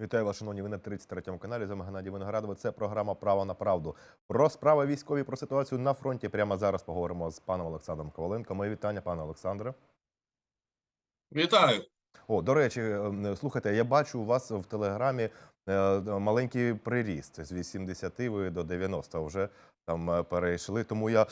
Вітаю вас, шановні. Ви на 33-му каналі. З вами Геннадій Виноградов. Це програма Право на правду. Про справи військові, про ситуацію на фронті. Прямо зараз поговоримо з паном Олександром Коваленко. Моє вітання, пане Олександре. Вітаю. О, до речі, ем, слухайте, я бачу у вас в телеграмі е, маленький приріст з 80 ви до 90 вже там е, перейшли. Тому я е,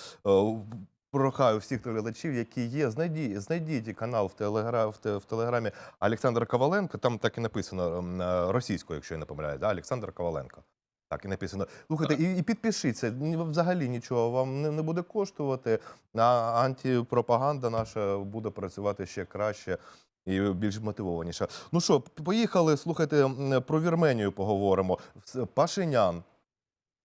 прохаю всіх глядачів, які є, знайдіть, знайдіть канал в, телегра, в, те- в телеграмі Олександр Коваленко. Там так і написано е, російською, якщо я не помиляюсь, да? Олександр Коваленко. Так і написано. Слухайте, і, і підпишіться. Взагалі нічого вам не, не буде коштувати. А антипропаганда наша буде працювати ще краще і більш мотивованіше. Ну що, поїхали. Слухайте, про Вірменію поговоримо. Пашинян.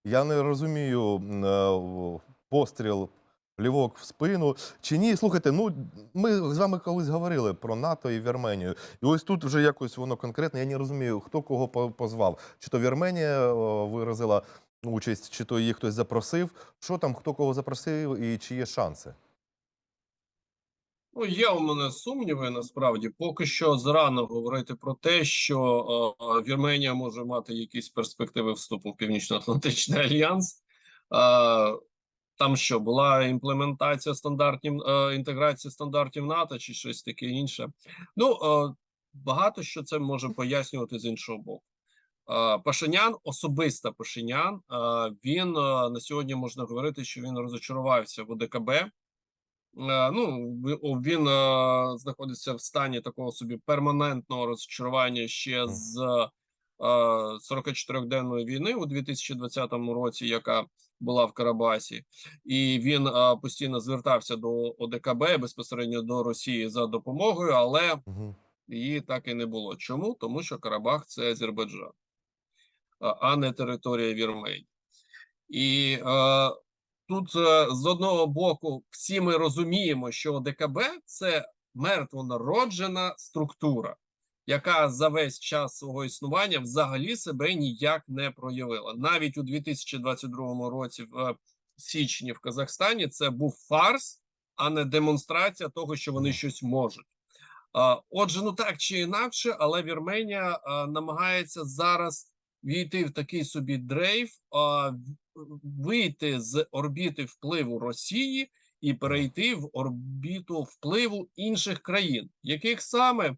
Я не розумію е, постріл. Плівок в спину чи ні? Слухайте, ну ми з вами колись говорили про НАТО і Вірменію. І ось тут вже якось воно конкретно. Я не розумію, хто кого позвав. Чи то Вірменія о, виразила участь, чи то її хтось запросив. Що там, хто кого запросив і чи є шанси? Ну, є у мене сумніви насправді. Поки що зарано говорити про те, що е, е, Вірменія може мати якісь перспективи вступу в Північно-Атлантичний альянс. Е, там що була імплементація стандартів е, інтеграція стандартів НАТО чи щось таке інше. Ну е, багато що це може пояснювати з іншого боку. Е, Пашинян, особисто Пашинян, він на сьогодні можна говорити, що він розочарувався в ОДКБ. Ну, він знаходиться в стані такого собі перманентного розчарування ще з 44-денної війни у 2020 році, яка була в Карабасі, і він е, постійно звертався до ОДКБ безпосередньо до Росії за допомогою, але її так і не було. Чому? Тому що Карабах це Азербайджан, а- не територія Вірменії. І е, тут е, з одного боку всі ми розуміємо, що ДКБ це мертвонароджена структура, яка за весь час свого існування взагалі себе ніяк не проявила. Навіть у 2022 році, в е, січні в Казахстані, це був фарс, а не демонстрація того, що вони щось можуть. Отже, ну так чи інакше, але Вірменія намагається зараз війти в такий собі дрейф, вийти з орбіти впливу Росії і перейти в орбіту впливу інших країн, яких саме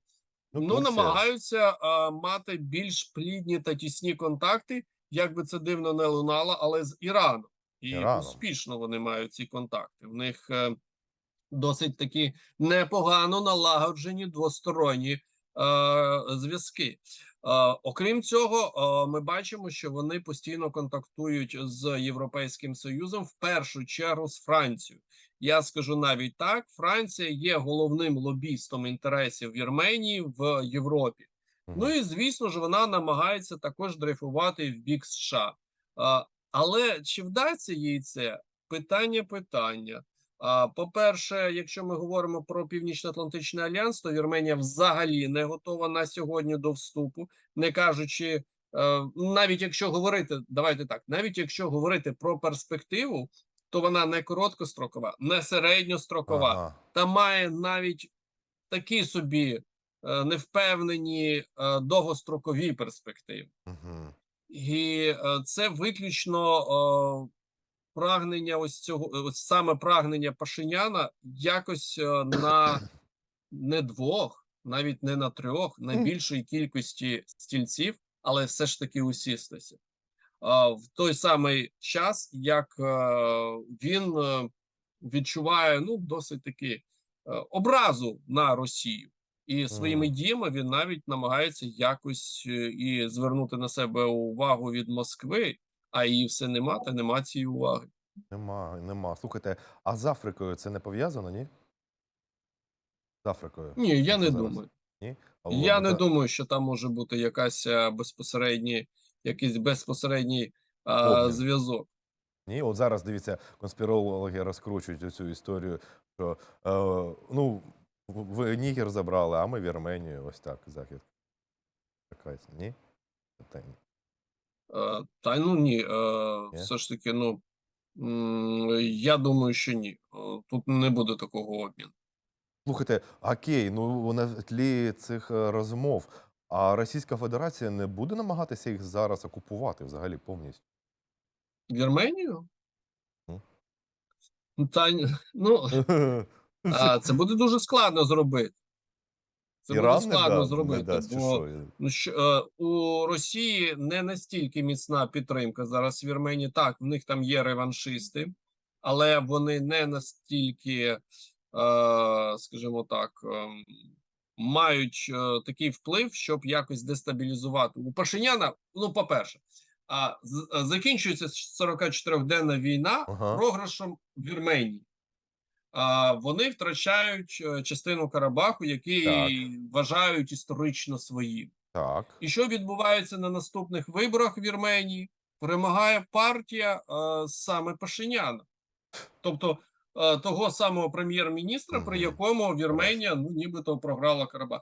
ну, намагаються а, мати більш плідні та тісні контакти, як би це дивно не лунало, але з Іраном. І Іраном. успішно вони мають ці контакти. В них е, досить такі непогано налагоджені двосторонні е, зв'язки. Е, окрім цього, е, ми бачимо, що вони постійно контактують з Європейським Союзом, в першу чергу з Францією. Я скажу навіть так: Франція є головним лобістом інтересів Вірменії в Європі. Ну і звісно ж, вона намагається також дрейфувати в бік США. А, але чи вдасться їй це? Питання питання. А, по-перше, якщо ми говоримо про Північно-Атлантичний альянс, то Вірменія взагалі не готова на сьогодні до вступу, не кажучи, е, навіть якщо говорити, давайте так, навіть якщо говорити про перспективу, то вона не короткострокова, не середньострокова Ага. та має навіть такі собі е, невпевнені е, довгострокові перспективи. Угу. І е, це виключно е, прагнення ось цього, ось саме прагнення Пашиняна якось е, на не двох, навіть не на трьох, на більшій кількості стільців, але все ж таки усістися. В той самий час, як е, він е, відчуває ну досить таки е, образу на Росію, і своїми діями він навіть намагається якось і звернути на себе увагу від Москви, а її все нема, та нема цієї уваги. Нема, нема. Слухайте, а з Африкою це не пов'язано, ні? З Африкою. Ні, я Це не зараз. думаю. А Я не думаю, що там може бути якась безпосередній, якийсь безпосередній зв'язок. Ні, от зараз дивіться, конспірологи розкручують цю історію, що е, ну, ви Нігер забрали, а ми Вірменію. Ось так, захід. Ні? Та ні. Е, Та ну ні, е, Ні? все ж таки, ну я думаю, що ні. Е, Тут не буде такого обміну. Слухайте, окей, ну на тлі цих е, розмов А Російська Федерація не буде намагатися їх зараз окупувати взагалі повністю. Вірменію? Ну. Та, ну, а, це буде дуже складно зробити. Це Іран буде не, складно не зробити, дасть, бо ну, що, е, у Росії не настільки міцна підтримка зараз в Вірменії. Так, в них там є реваншисти, але вони не настільки, е, скажімо так, ем, мають е, такий вплив, щоб якось дестабілізувати. У Пашиняна, ну, по-перше, а, з- е, закінчується 44-денна війна Ага. програшем Вірменії. А, вони втрачають е, частину Карабаху, який вважають історично своїм. Так. І що відбувається на наступних виборах в Вірменії? Перемагає партія е, саме Пашиняна, тобто того самого прем'єр-міністра, при якому Вірменія ну, нібито програла Карабах.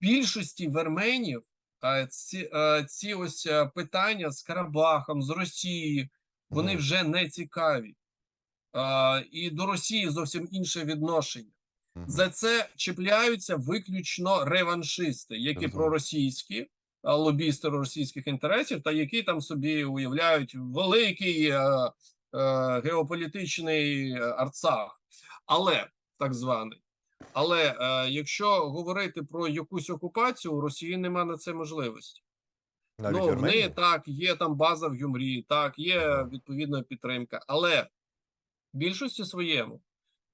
Більшості вірменів е, ці, е, ці ось е, питання з Карабахом, з Росією, вони вже не цікаві. Е, і до Росії зовсім інше відношення. За це чіпляються виключно реваншисти, які проросійські, лобісти російських інтересів, та які там собі уявляють великий е, е, геополітичний е, арцах, але так званий. Але е, якщо говорити про якусь окупацію, у Росії нема на це можливості. Навіть ну, в неї так, є там база в Юмрі, так, є відповідна підтримка. Але в більшості своєму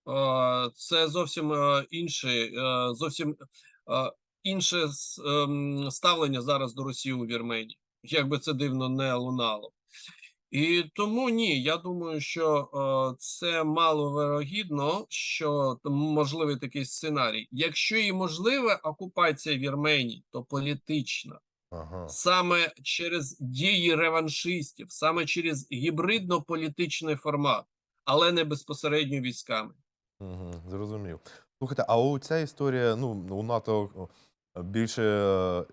е, це зовсім е, інше, е, зовсім е, інше ем, ставлення зараз до Росії у Вірменії, як би це дивно не лунало. І тому ні, я думаю, що е, це маловирогідно, що можливий такий сценарій. Якщо і можлива окупація Вірменії, то політична Ага. саме через дії реваншистів, саме через гібридно-політичний формат, але не безпосередньо військами. Угу, зрозумів. Слухайте, а у ця історія, ну, у НАТО більше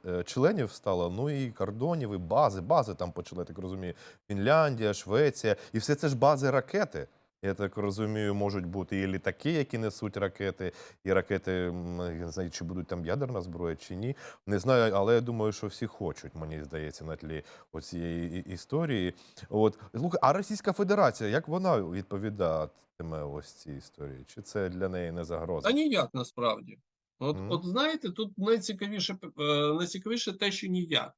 е, членів стало, ну і кордонів, і бази. Бази там почали, так розумію. Фінляндія, Швеція. І все це ж бази ракети. Я так розумію, можуть бути і літаки, які несуть ракети, і ракети, я не знаю, чи будуть там ядерна зброя, чи ні. Не знаю, але я думаю, що всі хочуть, мені здається, на тлі оцієї історії. От слухай, а Російська Федерація, як вона відповідатиме ось цій історії? Чи це для неї не загроза? Та ніяк насправді. От, Мгм. от знаєте, тут найцікавіше, е, найцікавіше те, що ніяк.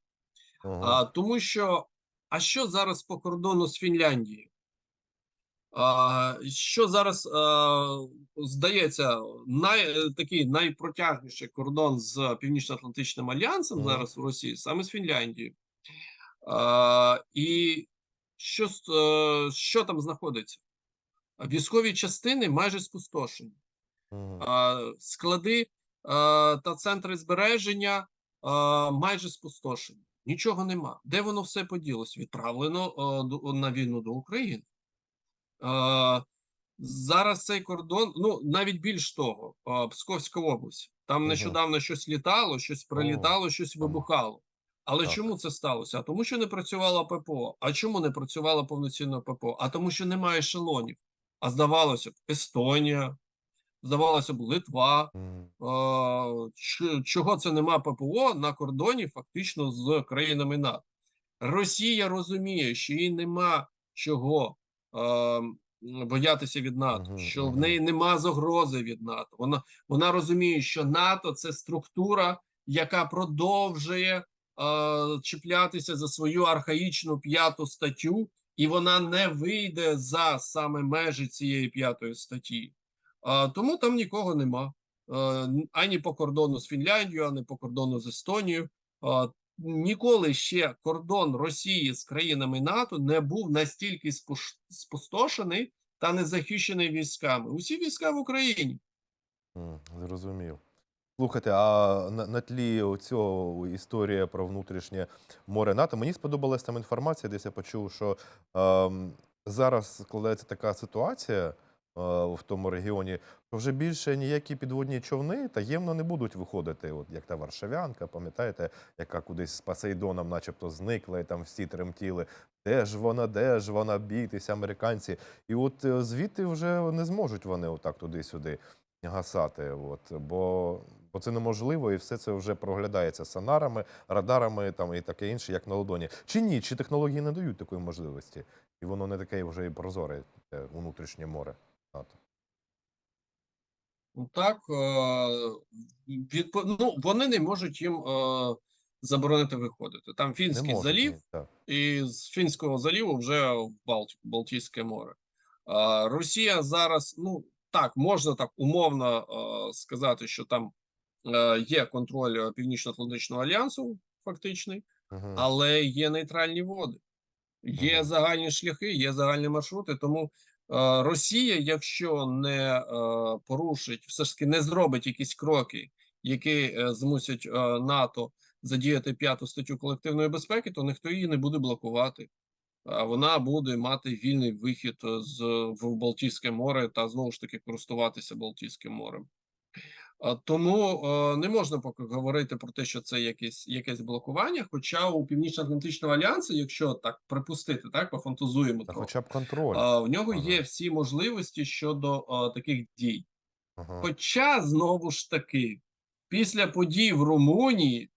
Ага. А, тому що, а що зараз по кордону з Фінляндією? А, що зараз а, здається, най, такий найпротяжніший кордон з Північно-Атлантичним альянсом Мгм. зараз в Росії, саме з Фінляндією. А, і що, е, що там знаходиться? Військові частини майже спустошені. Мгм. А, склади та центри збереження майже спустошені. Нічого нема. Де воно все поділось? Відправлено на війну до України. Зараз цей кордон, ну навіть більш того, Псковська область. Там Мгм. нещодавно щось літало, щось прилітало, щось вибухало. Але Так. чому це сталося? А тому, що не працювала ППО. А чому не працювала повноцінно ППО? А тому, що немає ешелонів. А здавалося б, Естонія, здавалося б, Литва. Чого це нема ППО на кордоні фактично з країнами НАТО? Росія розуміє, що їй нема чого е, боятися від НАТО, що в неї нема загрози від НАТО. Вона, вона розуміє, що НАТО це структура, яка продовжує е, чіплятися за свою архаїчну п'яту статтю, і вона не вийде за саме межі цієї п'ятої статті. Тому там нікого нема. Е, ані по кордону з Фінляндією, ані по кордону з Естонією. Ніколи ще кордон Росії з країнами НАТО не був настільки спустошений та не захищений військами. Усі війська в Україні. Зрозумів. Слухайте, а на, на тлі цього історія про внутрішнє море НАТО, мені сподобалась там інформація, десь я почув, що ем, зараз складається така ситуація е, в тому регіоні, що вже більше ніякі підводні човни таємно не будуть виходити, от як та Варшавянка, пам'ятаєте, яка кудись з Посейдоном начебто зникла, і там всі тремтіли. Де ж вона, де ж вона, бійтеся, американці. І от е, звідти вже не зможуть вони отак туди-сюди гасати. От, бо, бо це неможливо, і все це вже проглядається сонарами, радарами там і таке інше, як на ладоні. Чи ні? Чи технології не дають такої можливості? І воно не таке вже і прозоре е, внутрішнє море НАТО. Ну, Так, е, ну, вони не можуть їм е, заборонити виходити. Там Фінський можуть, залів, так. і з Фінського заліву вже в Балтійське море. Росія зараз, ну так, можна так умовно е, сказати, що там є контроль Північно-Атлантичного альянсу, фактичний, Мгм. але є нейтральні води, є загальні шляхи, є загальні маршрути. Тому е, Росія, якщо не е, порушить, все ж таки не зробить якісь кроки, які е, змусять е, НАТО задіяти п'яту статтю колективної безпеки, то ніхто її не буде блокувати. А вона буде мати вільний вихід е, з в Балтійське море та знову ж таки користуватися Балтійським морем. Тому не можна поки говорити про те, що це якесь якесь блокування. Хоча у Північно-Атлантичного альянсу, якщо так припустити, так пофантазуємо, Та то хоча б контроль. в нього є всі можливості щодо таких дій. Ага. Хоча знову ж таки, після подій в Румунії,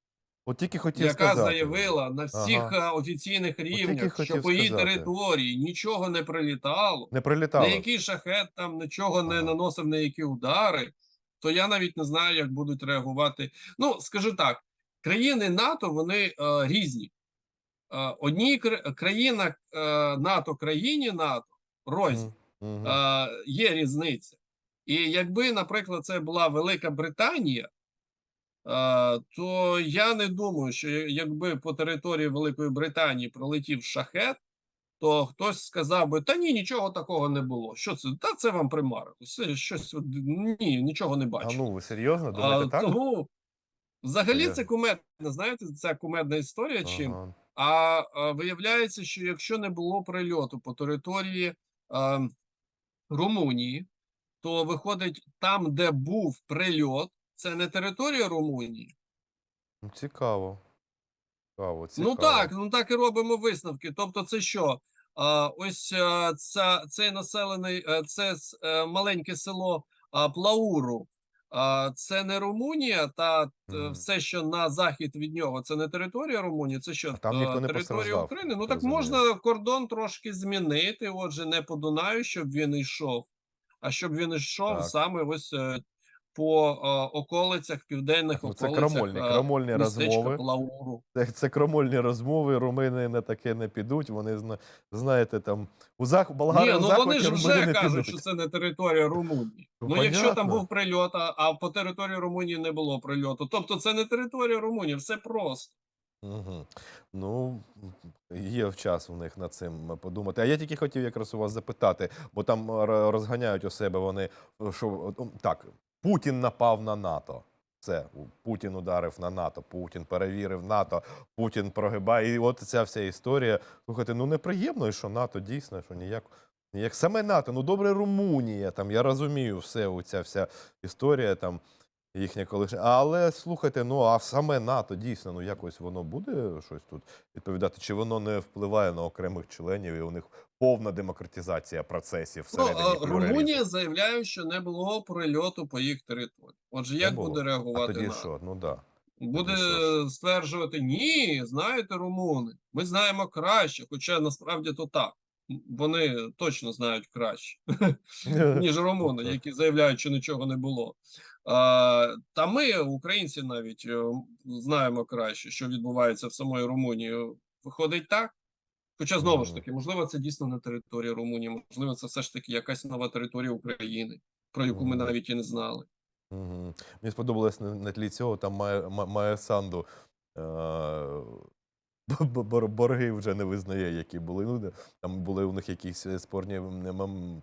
От тільки хотів яка сказати. заявила на всіх Ага. офіційних рівнях, що по її сказати. території нічого не прилітало, Не прилітало. на який шахет там нічого не наносив на які удари, то я навіть не знаю, як будуть реагувати. Ну, скажу так, країни НАТО вони е, різні. Е, одній країна е, НАТО, країні НАТО рознь. Мгм. Мгм. Е, є різниця. І якби, наприклад, це була Велика Британія, е, то я не думаю, що якби по території Великої Британії пролетів шахет, то хтось сказав би: та ні, нічого такого не було. Що це? Та це вам примарилось. Це щось ні, нічого не А ну, ви серйозно А, думаєте так? тому взагалі це кумедна, знаєте, ця кумедна історія. Чим? А, а виявляється, що якщо не було прильоту по території е, Румунії, то виходить там, де був прильот, це не територія Румунії. Ну, Цікаво. Цікаво, цікаво. Ну так, ну так і робимо висновки. Тобто, це що? А, ось а, ця, цей населений, е, це е, маленьке село а, Плауру. А, це не Румунія, та е, Мгм. все, що на захід від нього, це не територія Румунії, це що А там ніхто е, не територія України. Ну так можна кордон трошки змінити. Отже, не по Дунаю, щоб він йшов, а щоб він йшов Так. саме ось е, по е, околицях, південних Ну, це околицях крамольні, е, крамольні розмови. Плауру. Це, це крамольні розмови, румини на таке не підуть. Вони знаєте, там у зах... болгари Ні, ну вони ж вже не кажуть, підуть. що це не територія Румунії. Ну, Ну, якщо там був прильот, а, а по території Румунії не було прильоту, тобто це не територія Румунії, все просто. Угу. Ну, є час у них над цим подумати. А я тільки хотів якраз у вас запитати, бо там розганяють у себе вони, що так, Путін напав на НАТО. Це Путін ударив на НАТО, Путін перевірив НАТО, Путін прогибає. І от ця вся історія. Слухайте, ну неприємно, і що НАТО дійсно, що ніяк. Ніяк саме НАТО, ну добре, Румунія, там я розумію все, оця вся історія там їхня колишня. Але слухайте, ну а саме НАТО дійсно, ну якось воно буде щось тут відповідати, чи воно не впливає на окремих членів, і у них повна демократизація процесів Ну, всередині а плюралізму? Румунія заявляє, що не було прильоту по їх території. Отже, як буде А реагувати тоді НАТО? що? Ну да. Буде стверджувати ні, знаєте, румуни, ми знаємо краще, хоча насправді то так. Вони точно знають краще. ніж румуни, які заявляють, що нічого не було. Та ми, українці, навіть е, знаємо краще, що відбувається в самої Румунії. Виходить так. Хоча знову ж таки, можливо, це дійсно не територія Румунії, можливо, це все ж таки якась нова територія України, про яку ми навіть і не знали. Мгм. Мені сподобалось на, на тлі цього, там має, ма- має Санду е, борги вже не визнає, які були. Ну, там були у них якісь е, спорні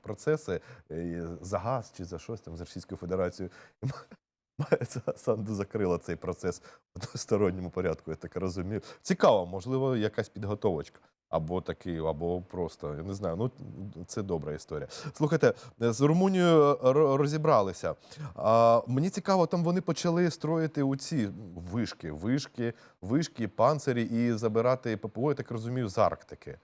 процеси е, за газ чи за щось там з Російською Федерацією. Санду закрила цей процес в односторонньому порядку, я так розумію. Цікаво, можливо, якась підготовочка. Або такий, або просто, я не знаю. Ну, це добра історія. Слухайте, з Румунією е, розібралися. А, мені цікаво, там вони почали строїти оці вишки, вишки, вишки, панцирі і забирати ППО, я так розумію, з Арктики.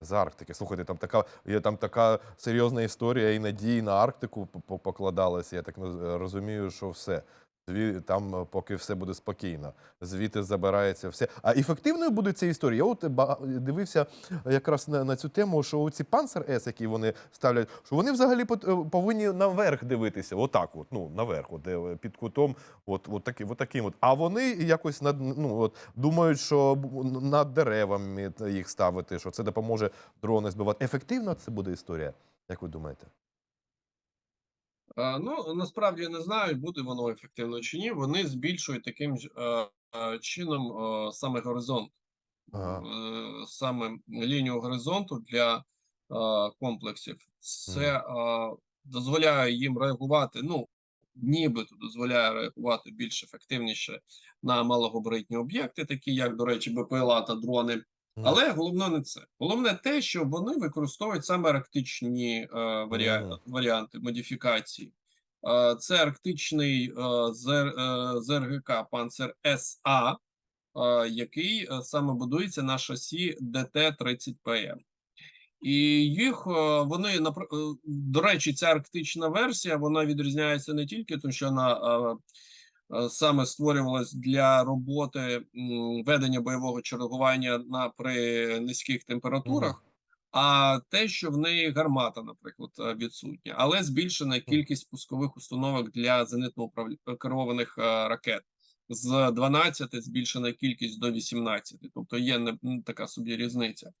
З Арктики. Слухайте, там така, є там така серйозна історія і надії на Арктику по- по- покладалася. Я так розумію, що все. Там е, поки все буде спокійно, звідти забирається все. А ефективною буде ця історія? Я от дивився якраз на, на цю тему, що ці панцер С, які вони ставлять, що вони взагалі е, повинні наверх дивитися, отак, от, ну наверх, от, під кутом, от, от, таки, от таким. От. А вони якось над ну от думають, що над деревами їх ставити, що це допоможе дрони збивати. Ефективно це буде історія, як ви думаєте? Е, Ну, насправді не знаю, буде воно ефективно чи ні. Вони збільшують таким е, е, чином саме горизонт, Ага. саме лінію горизонту для комплексів. Це е, дозволяє їм реагувати. Ну, нібито дозволяє реагувати більш ефективніше на малогабаритні об'єкти, такі як, до речі, БПЛА та дрони. Але головне не це. Головне те, що вони використовують саме арктичні е, варіа... Мгм. варіанти модифікації. Е, це арктичний е, ЗР, е, ЗРГК Панцер СА, е, який е, саме будується на шасі ДТ-30ПМ. І їх е, вони до речі, ця арктична версія вона відрізняється не тільки тому, що вона саме створювалась для роботи ведення бойового чергування на при низьких температурах, а те, що в неї гармата, наприклад, е, відсутня, але збільшена кількість пускових установок для зенитно управля- керованих е, ракет. З 12 збільшена кількість до 18, тобто є не така собі різниця.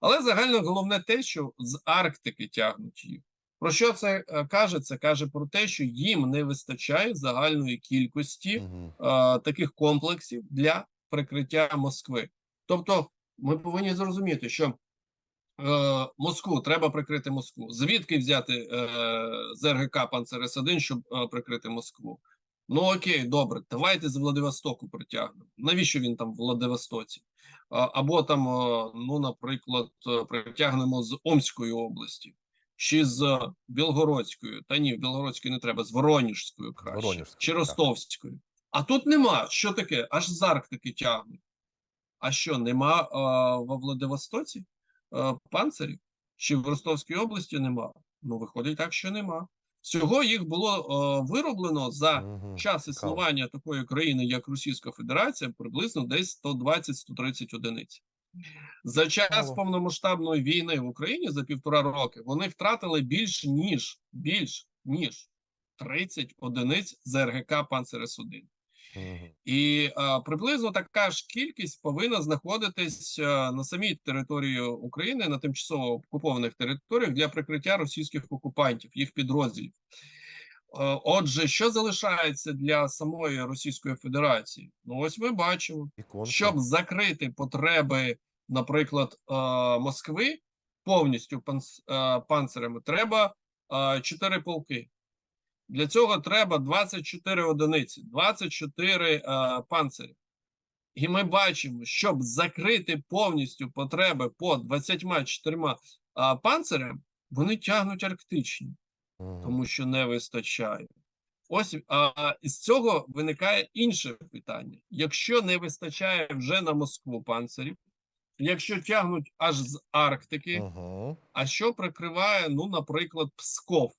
Але загально головне те, що з Арктики тягнуть їх. Про що це е, каже? Це каже про те, що їм не вистачає загальної кількості е, таких комплексів для прикриття Москви. Тобто, ми повинні зрозуміти, що е, Москву треба прикрити Москву. Звідки взяти е, з РГК Панцер С1, щоб е, прикрити Москву? Ну окей, добре, давайте з Владивостоку притягнемо. Навіщо він там в Владивостоці? Або там, е, ну, наприклад, притягнемо з Омської області, чи з Білгородської. Та ні, в Білгородської не треба, з Воронежською краще, Воронежською, чи так. Ростовською. А тут нема. Що таке? Аж з Арктики тягнуть. А що, нема а, во Владивостоці а, панцирів? Чи в Ростовській області нема? Ну, виходить так, що нема. Всього їх було а, вироблено за Мгм. час існування такої країни, як Російська Федерація, приблизно десь 120-130 одиниць. За час повномасштабної війни в Україні за півтора роки вони втратили більш ніж більш ніж 30 одиниць з РГК Панцер С1. І а, приблизно така ж кількість повинна знаходитись а, на самій території України на тимчасово окупованих територіях для прикриття російських окупантів, їх підрозділів. Е, Отже, що залишається для самої Російської Федерації? Ну, ось ми бачимо, щоб закрити потреби, наприклад, е, Москви повністю е, панцирами, треба е, 4 полки. Для цього треба 24 одиниці, 24 е, панцирі. І ми бачимо, щоб закрити повністю потреби по 24 е, панцирям, вони тягнуть арктичні. Тому що не вистачає. Ось а, із цього виникає інше питання: якщо не вистачає вже на Москву панцирів, якщо тягнуть аж з Арктики, Мгм. а що прикриває, ну, наприклад, Псков?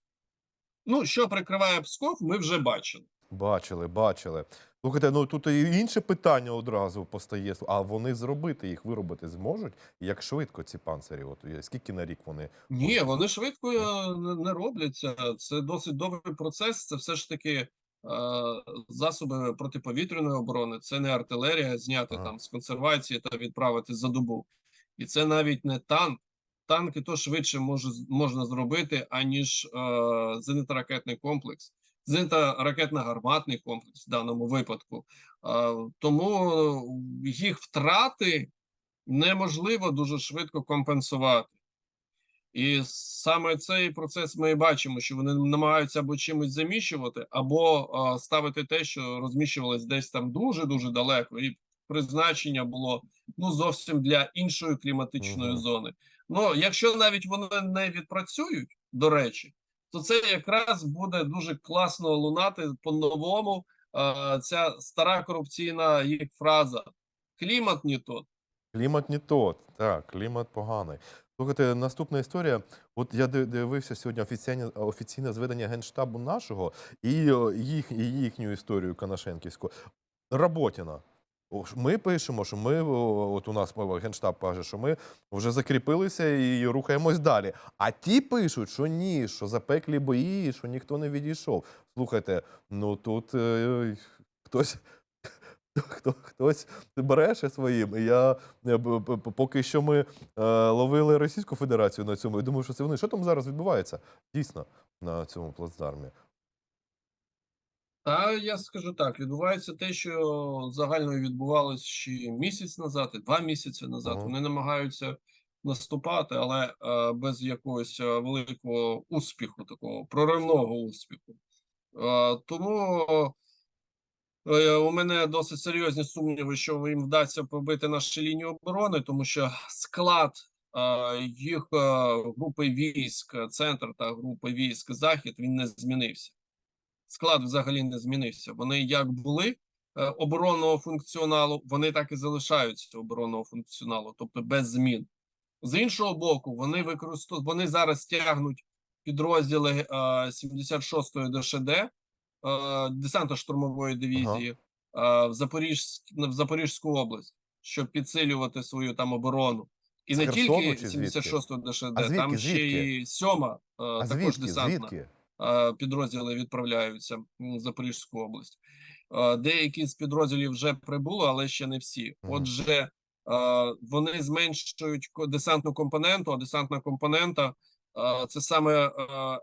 Ну, що прикриває Псков, ми вже бачили. Бачили, бачили. Слухайте, ну тут і інше питання одразу постає. А вони зробити їх виробити зможуть? Як швидко ці панцирі? От скільки на рік вони? Ні, вони швидко е, не, робляться. Це досить довгий процес. Це все ж таки е, засоби протиповітряної оборони. Це не артилерія, зняти Ага. там з консервації та відправити за добу. І це навіть не танк. Танки то швидше може, можна зробити, аніж е, зенитно-ракетний комплекс, зенитно-ракетно-гарматний комплекс в даному випадку. Е, тому їх втрати неможливо дуже швидко компенсувати. І саме цей процес ми і бачимо, що вони намагаються або чимось заміщувати, або а, ставити те, що розміщувалось десь там дуже дуже далеко, і призначення було ну зовсім для іншої кліматичної Мгм. зони. Ну якщо навіть вони не відпрацюють, до речі, то це якраз буде дуже класно лунати по-новому. а, Ця стара корупційна їх фраза: клімат не тот. Клімат не тот. Так, клімат поганий. Слухайте, наступна історія. От я дивився сьогодні офіційне, офіційне зведення генштабу нашого і їх, і їхню історію Канашенківську. Роботіна. Ми пишемо, що ми, от у нас генштаб каже, що ми вже закріпилися і рухаємось далі. А ті пишуть, що ні, що запеклі бої, що ніхто не відійшов. Слухайте, ну тут е, хтось. Хто, хтось бреше своїм. І я е, поки що ми е, ловили Російську Федерацію на цьому. Я думаю, що це вони. Що там зараз відбувається? Дійсно, на цьому плацдармі. Та я скажу так: відбувається те, що загально відбувалось ще місяць назад, і два місяці назад. Ага. Вони намагаються наступати, але е, без якогось е, великого успіху, такого проривного успіху. Е, тому е, у мене досить серйозні сумніви, що їм вдасться пробити наші лінії оборони, тому що склад е, їх е, групи військ, центр та групи військ Захід він не змінився склад взагалі не змінився. Вони як були е, оборонного функціоналу, вони так і залишаються оборонного функціоналу, тобто без змін. З іншого боку, вони використовують, вони зараз тягнуть підрозділи е, 76-ї ДШД, е, десантно-штурмової дивізії е, в, Запоріжськ, в Запорізьку область, щоб підсилювати свою там оборону. І З не Херсону тільки чи звідки? 76-ї ДШД, А звідки, там ще звідки? й сьома, е, А також звідки? десантна Звідки? Е, підрозділи відправляються в Запорізьку область. Е, Деякі з підрозділів вже прибули, але ще не всі. Отже, е, вони зменшують десантну компоненту, а десантна компонента це саме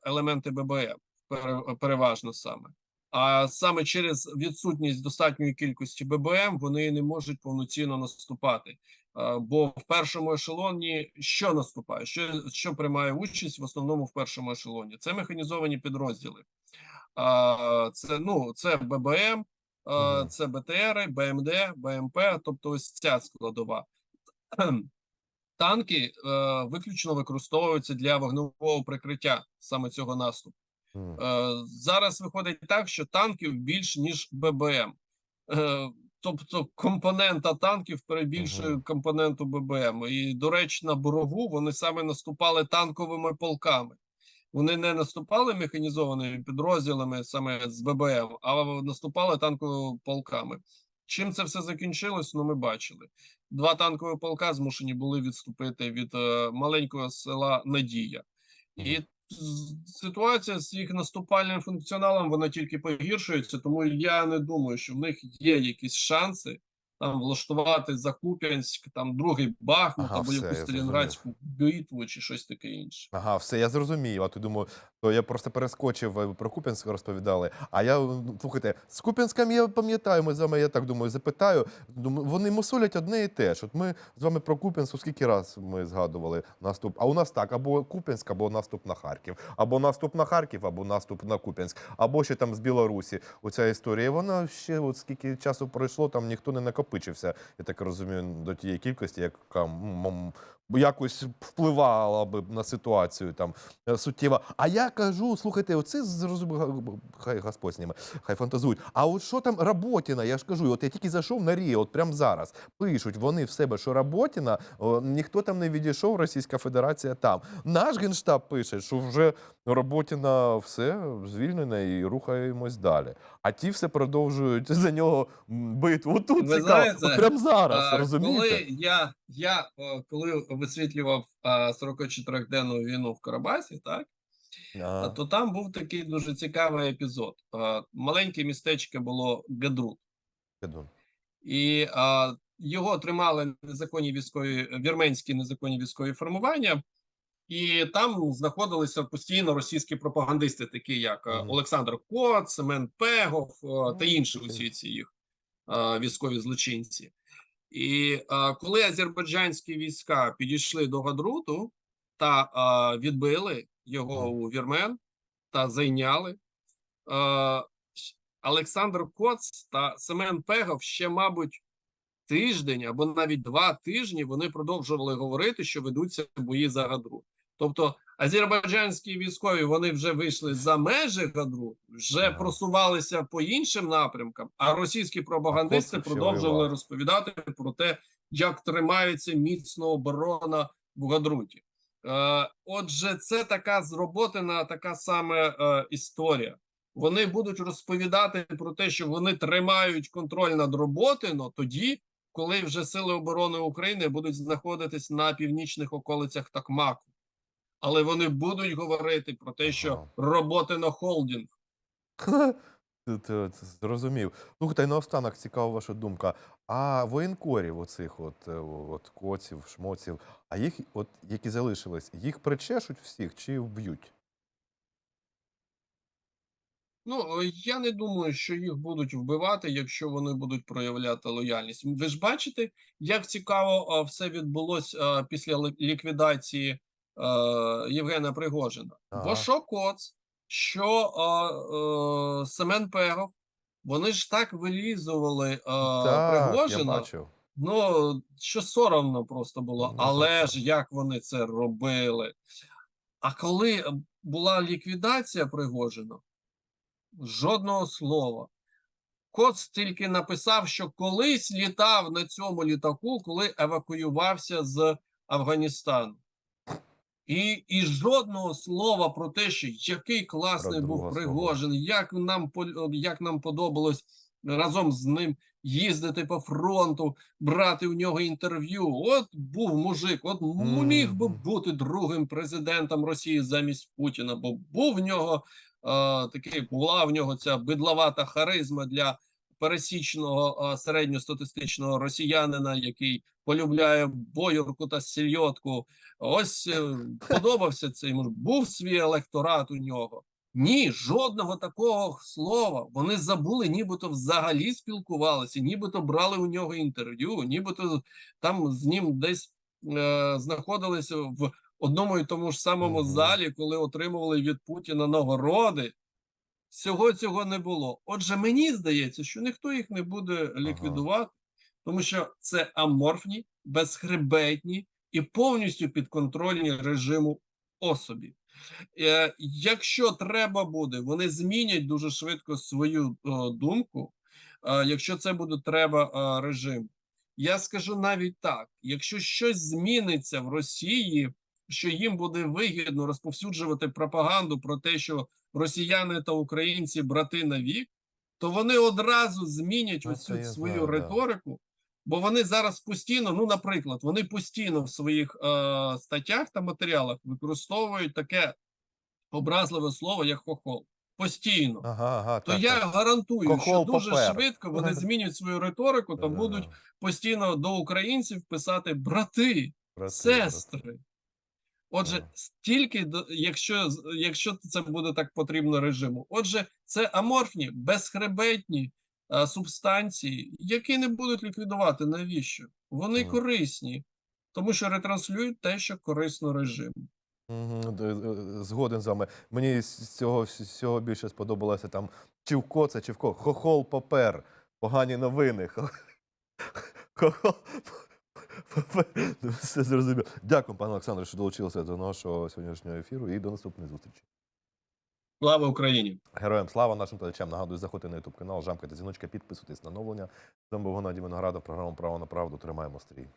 елементи ББМ, пере- переважно саме. А саме через відсутність достатньої кількості ББМ вони не можуть повноцінно наступати. Е, Бо в першому ешелоні що наступає? Що, що приймає участь в основному в першому ешелоні? Це механізовані підрозділи. Це ну це ББМ, це БТРи, БМД, БМП, тобто ось ця складова. Танки е, виключно використовуються для вогневого прикриття саме цього наступу. Е, зараз виходить так, що танків більш ніж ББМ. Е, тобто компонента танків перебільшує Мгм. компоненту ББМ. І, до речі, на борову вони саме наступали танковими полками. Вони не наступали механізованими підрозділами саме з ББМ, а наступали танковими полками. Чим це все закінчилось? Ну, ми бачили. Два танкові полка змушені були відступити від е, маленького села Надія. І ситуація з їх наступальним функціоналом вона тільки погіршується, тому я не думаю, що в них є якісь шанси там влаштувати за Куп'янськ, там другий Бахмут Ага, або все, якусь. Сталінградську битву чи щось таке інше. Ага, все, я зрозумів. А то думаю, то я просто перескочив е, про Куп'янськ розповідали. А я ну, слухайте, з Куп'янськом я пам'ятаю, ми з вами, я так думаю, запитаю. Думаю, вони мусолять одне і те ж. От ми з вами про Куп'янськ, скільки раз ми згадували наступ. А у нас так, або Куп'янськ, або наступ на Харків, або наступ на Харків, або наступ на Куп'янськ, або ще там з Білорусі. Оця історія. Вона ще от скільки часу пройшло, там ніхто не накопичився, я так розумію, до тієї кількості, яка якось впливала би на ситуацію там е, суттєво. А я кажу, слухайте, оце зрозуміло, хай Господь з ними, хай фантазують. А от що там Роботіна? Я ж кажу, от я тільки зайшов на Ріо, от прямо зараз пишуть вони в себе, що Роботіна, ніхто там не відійшов, Російська Федерація там. Наш генштаб пише, що вже Роботіна все звільнена і рухаємось далі. А ті все продовжують за нього битву. От Тут Ви цікаво, знаєте, от прямо зараз, А, розумієте? Коли я, я коли висвітлював а, 44-денну війну в Карабасі, так Ага. то там був такий дуже цікавий епізод. Маленьке містечко було Гадрут, Піду. і а, його тримали незаконні військові вірменські незаконні військові формування. І там знаходилися постійно російські пропагандисти, такі як е. Олександр Коц, Семен Пегов е, та інші усі ці їх е, військові злочинці. І коли азербайджанські війська підійшли до Гадруту та відбили його у вірмен та зайняли, Олександр Коц та Семен Пегов ще, мабуть, тиждень або навіть два тижні вони продовжували говорити, що ведуться бої за Гадрут. Тобто азербайджанські військові вони вже вийшли за межі Гадрут, вже Ага. просувалися по іншим напрямкам, а російські пропагандисти ще продовжували розповідати про те, як тримається міцно оборона в Гадруті. Е, Отже, це така зроботена така саме е, історія. Вони будуть розповідати про те, що вони тримають контроль над Роботино тоді, коли вже сили оборони України будуть знаходитись на північних околицях Такмаку. Але вони будуть говорити про те, що Ага. Роботино холдинг. Зрозумів. Слухайте, і наостанок цікава ваша думка. А воєнкорів, оцих от, е, от коців, шмоців, а їх, от, які залишились, їх причешуть всіх чи вб'ють? Ну, я не думаю, що їх будуть вбивати, якщо вони будуть проявляти лояльність. Ви ж бачите, як цікаво все відбулось а, після ліквідації Євгена Пригожина. Ага. Бо що Коц, що а, е, Семен Пегов, вони ж так вилізували е, так, я Пригожина, бачив. ну що соромно просто було. Ну, Але звичайно. ж як вони це робили? А коли е, була ліквідація Пригожина, жодного слова. Коц тільки написав, що колись літав на цьому літаку, коли евакуювався з Афганістану. І, і жодного слова про те, що який класний друга був слова. Пригожин, як нам, як нам подобалось разом з ним їздити по фронту, брати у нього інтерв'ю. От був мужик, от м- міг би бути другим президентом Росії замість Путіна, бо був в нього е, такий, була в нього ця бидловата харизма для пересічного середньостатистичного росіянина, який полюбляє бойорку та сільотку. Ось е, подобався цей муж. Був свій електорат у нього. Ні, жодного такого слова. Вони забули, нібито взагалі спілкувалися, нібито брали у нього інтерв'ю, нібито там з ним десь е, знаходилися в одному і тому ж самому Мгм. залі, коли отримували від Путіна нагороди. Всього цього не було. Отже, мені здається, що ніхто їх не буде ліквідувати, тому що це аморфні, безхребетні і повністю підконтрольні режиму особі. Е, якщо треба буде, вони змінять дуже швидко свою е, думку. Е, якщо це буде треба е, режим, я скажу навіть так: якщо щось зміниться в Росії, що їм буде вигідно розповсюджувати пропаганду про те, що росіяни та українці брати на вік, то вони одразу змінять Ну, це я свою знаю, да. риторику. Бо вони зараз постійно, ну, наприклад, вони постійно в своїх е, статтях та матеріалах використовують таке образливе слово, як хохол. Постійно. Ага, ага, То так, я так. гарантую, що дуже попер. швидко вони змінять свою риторику та будуть постійно до українців писати брати, Брати, сестри. Отже, стільки, якщо, якщо це буде так потрібно режиму. Отже, це аморфні, безхребетні а, субстанції, які не будуть ліквідувати. Навіщо? Вони Мгм. корисні, тому що ретранслюють те, що корисно режиму. Д- е, Згоден з вами. Мені з цього всього більше сподобалося там Чівко це Чівко. Хохол попер. Погані новини. Хохол Все зрозуміло. Дякую, пане Олександре, що долучилися до нашого сьогоднішнього ефіру і до наступної зустрічі. Слава Україні! Героям слава нашим глядачам. Нагадую, заходьте на YouTube канал, жамкайте дзвіночка, підписуйтесь на новлення. З вами був Геннадій Виноградов, програма Право на правду. Тримаємо стрій.